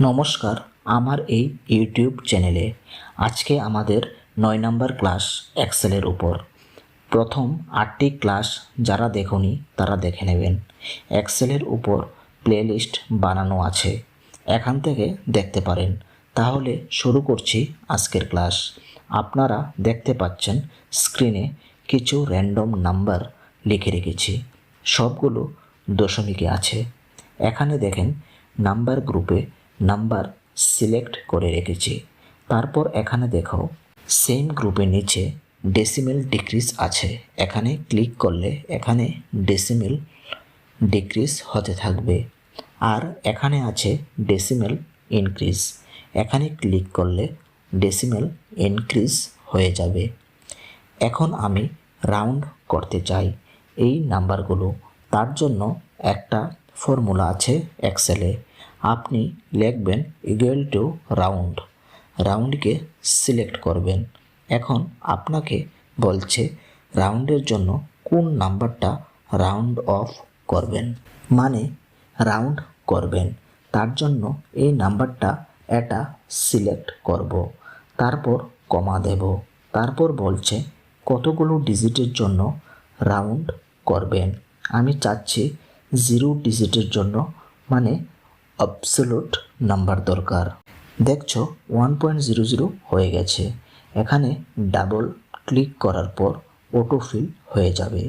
নমস্কার, আমার এই ইউটিউব চ্যানেলে আজকে আমাদের নয় নম্বর ক্লাস এক্সেলের উপর। প্রথম আটটি ক্লাস যারা দেখনি তারা দেখে নেবেন। এক্সেলের উপর প্লেলিস্ট বানানো আছে। এখান থেকে দেখতে পারেন। তাহলে শুরু করছি আজকের ক্লাস। আপনারা দেখতে পাচ্ছেন স্ক্রিনে কিছু র্যান্ডম নাম্বার লিখে রেখেছি। সবগুলো দশমিকে আছে। এখানে দেখেন নাম্বার গ্রুপে নাম্বার সিলেক্ট করে রেখেছি। তারপর এখানে দেখো সেম গ্রুপের নিচে ডেসিমেল ডিক্রিজ আছে। এখানে ক্লিক করলে এখানে ডেসিমেল ডিক্রিজ হতে থাকবে। আর এখানে আছে ডেসিমেল ইনক্রিজ এখানে ক্লিক করলে ডেসিমেল ইনক্রিজ হয়ে যাবে। এখন আমি রাউন্ড করতে চাই এই নাম্বারগুলো। তার জন্য একটা ফর্মুলা আছে এক্সেলে আপনি লিখবেন ইকুয়াল টু রাউন্ড রাউন্ডকে সিলেক্ট করবেন। এখন আপনাকে বলছে রাউন্ডের জন্য কোন নাম্বারটা রাউন্ড অফ করবেন। মানে রাউন্ড করবেন। তার জন্য এই নাম্বারটা এটা সিলেক্ট করব। তারপর কমা দেব। তারপর বলছে কতগুলো ডিজিটের জন্য রাউন্ড করবেন। আমি চাচ্ছি জিরো ডিজিটের জন্য। মানে অবসোলুট নাম্বার দরকার। দেখছ ওয়ান পয়েন্ট জিরো জিরো হয়ে গেছে। এখানে ডাবল ক্লিক করার পর অটোফিল হয়ে যাবে।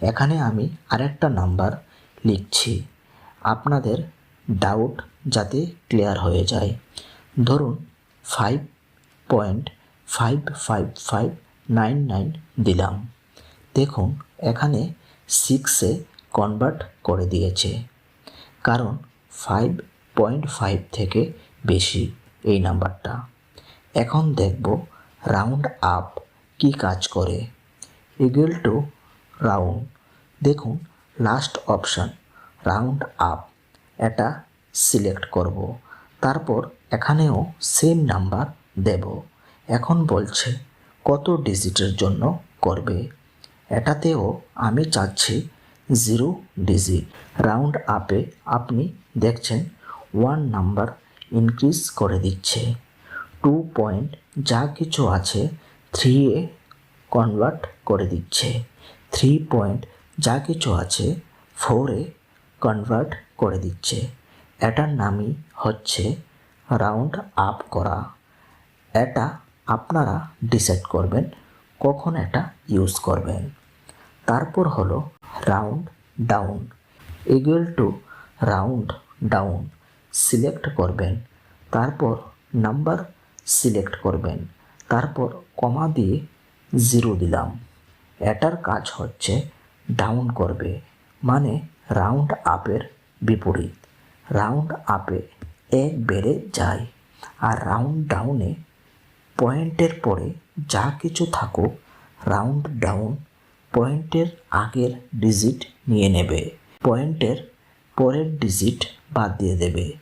এখানে আমি আরেকটা নাম্বার লিখছি। আপনাদের ডাউট যাতে ক্লিয়ার হয়ে যায়। ধরুন five point five five five nine nine দিলাম। দেখুন, এখানে সিক্সে কনভার্ট করে দিয়েছে। কারণ ফাইভ পয়েন্ট ফাইভ থেকে বেশি এই নাম্বারটা। এখন দেখব রাউন্ড আপ কি কাজ করে। ইকুয়াল টু রাউন্ড দেখুন লাস্ট অপশান রাউন্ড আপ এটা সিলেক্ট করব। তারপর এখানেও সেম নাম্বার দেব। এখন বলছে কত ডিজিটের জন্য করবে। এটাতেও আমি চাচ্ছি জিরো ডিজিট। রাউন্ড আপে আপনি দেখছেন ওয়ান নাম্বার ইনক্রিজ করে দিচ্ছে। টু পয়েন্ট যা কিছু আছে, থ্রি এ কনভার্ট করে দিচ্ছে। থ্রি পয়েন্ট যা কিছু আছে, ফোরে কনভার্ট করে দিচ্ছে। এটার নামই হচ্ছে রাউন্ড আপ করা। এটা আপনারা ডিসাইড করবেন, কখন এটা ইউজ করবেন। তারপর হলো round down equal to round down select করবেন। তারপর নাম্বার সিলেক্ট করবেন। তারপর কমা দিয়ে জিরো দিলাম। এটার কাজ হচ্ছে ডাউন করবে। মানে রাউন্ড আপের বিপরীত। রাউন্ড আপে এক বেড়ে যায়। আর রাউন্ড ডাউনে পয়েন্টের পরে যা কিছু থাকুক রাউন্ড ডাউন পয়েন্টের আগের ডিজিট নিয়ে নেবে। পয়েন্টের পরের ডিজিট বাদ দিয়ে দেবে।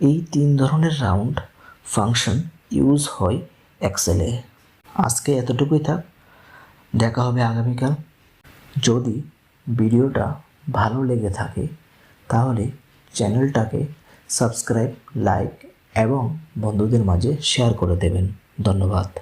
এই তিন ধরনের রাউন্ড ফাংশন ইউজ হয় এক্সেলে। আজকে এতটুকুই থাক। দেখা হবে আগামীকাল। যদি ভিডিওটা ভালো লেগে থাকে, তাহলে চ্যানেলটাকে সাবস্ক্রাইব, লাইক এবং বন্ধুদের মাঝে শেয়ার করে দেবেন। ধন্যবাদ।